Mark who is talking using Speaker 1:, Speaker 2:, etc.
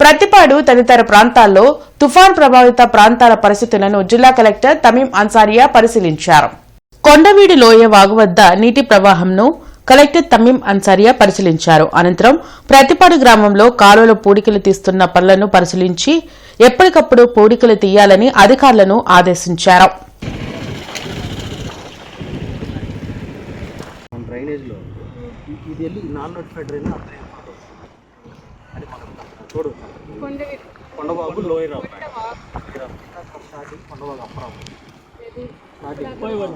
Speaker 1: ప్రతిపాడు తదితర ప్రాంతాల్లో తుఫాన్ ప్రభావిత ప్రాంతాల పరిస్థితులను జిల్లా కలెక్టర్ తమీం అన్సారియా పరిశీలించారు. కొండవీడి లోయ వాగు వద్ద నీటి ప్రవాహంను కలెక్టర్ తమీం అన్సారియా పరిశీలించారు. అనంతరం ప్రతిపాడు గ్రామంలో కాలువల పూడికలు తీస్తున్న పనులను పరిశీలించి ఎప్పటికప్పుడు పూడికలు తీయాలని అధికారులను ఆదేశించారు.
Speaker 2: డ్రైనేజ్లో ఇది వెళ్ళి నాన్ నోటిఫైడ్ డ్రైన్ అది మనం చూడు Kondababu lower starting Kondababu Apparamu starting
Speaker 3: lower